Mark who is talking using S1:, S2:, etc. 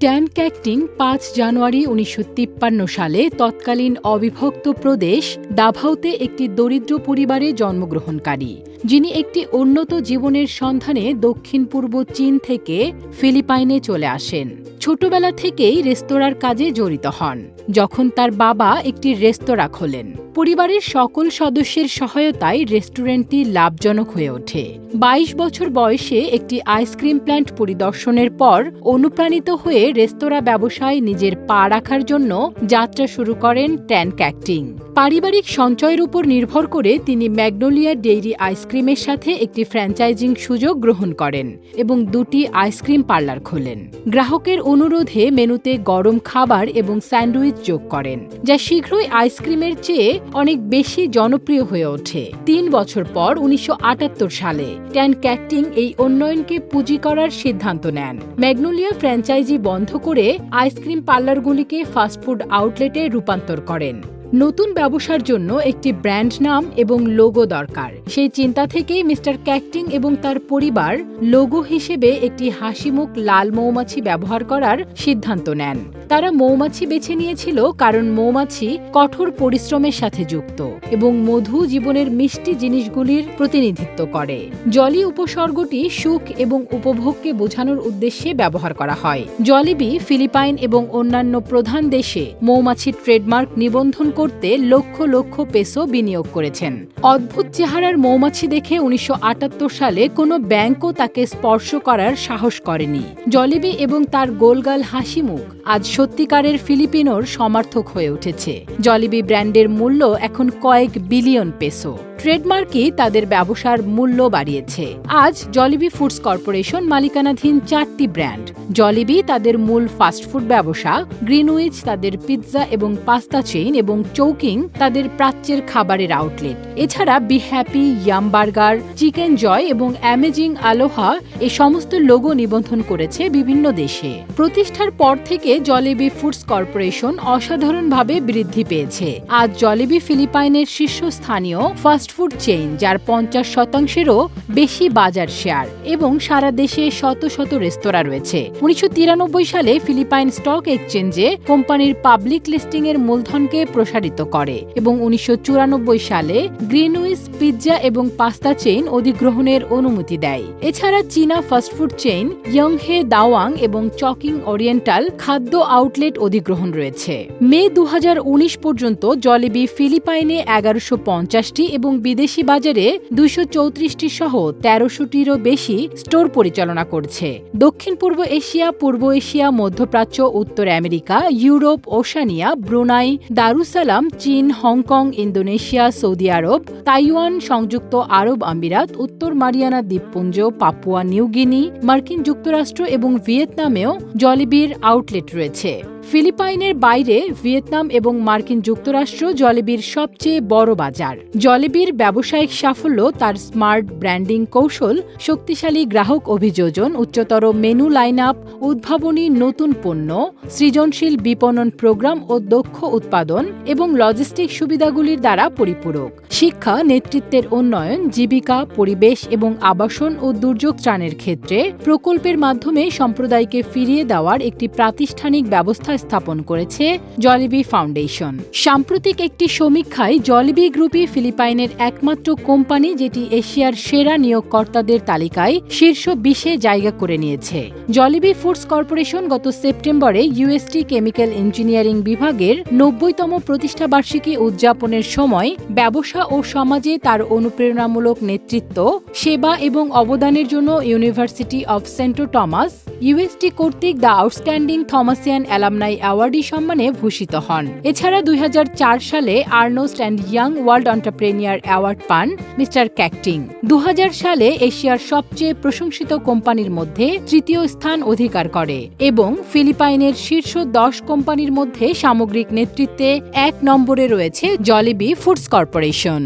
S1: Tan ক্যাক্টিং পাঁচ জানুয়ারি উনিশশো তিপ্পান্ন সালে তৎকালীন অবিভক্ত প্রদেশ দাভাউতে একটি দরিদ্র পরিবারে জন্মগ্রহণকারী, যিনি একটি উন্নত জীবনের সন্ধানে দক্ষিণ পূর্ব চীন থেকে ফিলিপাইনে চলে আসেন। ছোটবেলা থেকেই রেস্তোরাঁর কাজে জড়িত হন, যখন তার বাবা একটি রেস্তোরাঁ খোলেন। পরিবারের সকল সদস্যের সহায়তায় রেস্টুরেন্টটি লাভজনক হয়ে ওঠে। বাইশ বছর বয়সে একটি আইসক্রিম প্ল্যান্ট পরিদর্শনের পর অনুপ্রাণিত হয়ে রেস্তোরাঁ ব্যবসায় নিজের পা রাখার জন্য যাত্রা শুরু করেন ট্যান ক্যাক্টিং। পারিবারিক সঞ্চয়ের উপর নির্ভর করে তিনি ম্যাগনোলিয়া ডেইরি আইসক্রিমের সাথে একটি ফ্র্যাঞ্চাইজিং সুযোগ গ্রহণ করেন এবং দুটি আইসক্রিম পার্লার খোলেন। গ্রাহকের অনুরোধে মেনুতে গরম খাবার এবং স্যান্ডউইচ যোগ করেন, যা শীঘ্রই আইসক্রিমের চেয়ে অনেক বেশি জনপ্রিয় হয়ে ওঠে। তিন বছর পর উনিশশো আটাত্তর সালে ট্যান ক্যাক্টিং এই উন্নয়নকে পুঁজি করার সিদ্ধান্ত নেন। ম্যাগনোলিয়া ফ্র্যাঞ্চাইজি বন্ধ করে আইসক্রিম পার্লারগুলিকে ফাস্টফুড আউটলেটে রূপান্তর করেন। নতুন ব্যবসার জন্য একটি ব্র্যান্ড নাম এবং লোগো দরকার। সেই চিন্তা থেকেই মিস্টার ক্যাক্টিং এবং তার পরিবার লোগো হিসেবে একটি হাসিমুখ লাল মৌমাছি ব্যবহার করার সিদ্ধান্ত নেন। তারা মৌমাছি বেছে নিয়েছিল কারণ মৌমাছি কঠোর পরিশ্রমের সাথে যুক্ত এবং মধু জীবনের মিষ্টি জিনিসগুলির প্রতিনিধিত্ব করে। জলি উপসর্গটি সুখ এবং উপভোগকে বোঝানোর উদ্দেশ্যে ব্যবহার করা হয়। জলিবি ফিলিপাইন এবং অন্যান্য প্রধান দেশে মৌমাছির ট্রেডমার্ক নিবন্ধন করতে লক্ষ লক্ষ পেসো বিনিয়োগ করেছেন। অদ্ভুত চেহারার মৌমাছি দেখে উনিশশো সালে কোনো ব্যাংকও তাকে স্পর্শ করার সাহস করেনি। জলিবি এবং তার গোলগাল হাসিমুখ আজ সত্যিকারের ফিলিপিনোর সমার্থক হয়ে উঠেছে। জলিবি ব্র্যান্ডের মূল্য এখন কয়েক বিলিয়ন পেসো। ট্রেডমার্কই তাদের ব্যবসার মূল্য বাড়িয়েছে। আজ জলিবি ফুডস কর্পোরেশন মালিকানাধীন চারটি ব্র্যান্ড। জলিবি তাদের মূল ফাস্টফুড ব্যবসা, গ্রিনউইচ তাদের পিৎজা এবং পাস্তা চেইন এবং চৌকিং তাদের প্রাচ্যের খাবারের আউটলেট। এছাড়া be happy yum burger chicken joy এবং অ্যামেজিং আলোহা এই সমস্ত লোগো নিবন্ধন করেছে বিভিন্ন দেশে। প্রতিষ্ঠার পর থেকে জলেবি ফুডস কর্পোরেশন অসাধারণভাবে বৃদ্ধি পেয়েছে। আজ জলেবি ফিলিপাইনের শীর্ষস্থানীয় ফাস্টফুড চেইন যার পঞ্চাশ শতাংশেরও বেশি বাজার শেয়ার এবং সারা দেশে শত শত রেস্তোরাঁ রয়েছে। উনিশশো তিরানব্বই সালে ফিলিপাইন স্টক এক্সচেঞ্জে কোম্পানির পাবলিক লিস্টিং এর মূলধনকে প্রসারিত করে এবং উনিশশো চুরানব্বই সালে গ্রিনউইস পিৎজা এবং পাস্তা চেইন অধিগ্রহণের অনুমতি দেয়। এছাড়া চীনা ফাস্টফুড চেইন ইয়ংহে দাওয়াং এবং চকিং ওরিয়েন্টাল খাদ্য আউটলেট অধিগ্রহণ রয়েছে। মে দু পর্যন্ত জলিবি ফিলিপাইনে এগারোশো পঞ্চাশটি এবং বিদেশি বাজারে দুইশো চৌত্রিশটি সহ তেরোশোটিরও বেশি স্টোর পরিচালনা করছে। দক্ষিণ পূর্ব এশিয়া পূর্ব এশিয়া, মধ্যপ্রাচ্য, উত্তর America, Europe, Oceania, Brunei Darussalam চীন, Hong Kong, Indonesia, Saudi Arabia, Taiwan, সংযুক্ত আরব আমিরাত, উত্তর মারিয়ানা দ্বীপপুঞ্জ, পাপুয়া নিউগিনি মার্কিন যুক্তরাষ্ট্র এবং ভিয়েতনামেও জলিবির আউটলেট রয়েছে। ফিলিপাইনের বাইরে ভিয়েতনাম এবং মার্কিন যুক্তরাষ্ট্র জলেবির সবচেয়ে বড় বাজার। জলেবির ব্যবসায়িক সাফল্য তার স্মার্ট ব্র্যান্ডিং কৌশল, শক্তিশালী গ্রাহক অভিযোজন, উচ্চতর মেনু লাইন আপ উদ্ভাবনী নতুন পণ্য, সৃজনশীল বিপণন প্রোগ্রাম ও দক্ষ উৎপাদন এবং লজিস্টিক সুবিধাগুলির দ্বারা পরিপূরক। শিক্ষা, নেতৃত্বের উন্নয়ন, জীবিকা, পরিবেশ এবং আবাসন ও দুর্যোগ ত্রাণের ক্ষেত্রে প্রকল্পের মাধ্যমে সম্প্রদায়কে ফিরিয়ে দেওয়ার একটি প্রাতিষ্ঠানিক ব্যবস্থা স্থাপন করেছে জলিবি ফাউন্ডেশন। সাম্প্রতিক একটি সমীক্ষায় জলিবি গ্রুপই ফিলিপাইনের একমাত্র কোম্পানি যেটি এশিয়ার সেরা নিয়োগকর্তাদের তালিকায় শীর্ষ বিশে জায়গা করে নিয়েছে। জলিবি ফুডস কর্পোরেশন গত সেপ্টেম্বরে ইউএসটি কেমিক্যাল ইঞ্জিনিয়ারিং বিভাগের নব্বইতম প্রতিষ্ঠাবার্ষিকী উদযাপনের সময় ব্যবসা ও সমাজে তার অনুপ্রেরণামূলক নেতৃত্ব সেবা এবং অবদানের জন্য university of saint Thomas UST কর্তৃক the outstanding Thomasian alumni awardee সম্মানে ভূষিত হন। এছাড়া দুই হাজার চার সালে Ernst and Young world entrepreneur award পান মিস্টার ক্যাক্টিং। দু সালে এশিয়ার সবচেয়ে প্রশংসিত কোম্পানির মধ্যে তৃতীয় স্থান অধিকার করে এবং ফিলিপাইনের শীর্ষ দশ কোম্পানির মধ্যে সামগ্রিক নেতৃত্বে এক নম্বরে রয়েছে জলিবি ফুডস কর্পোরেশন।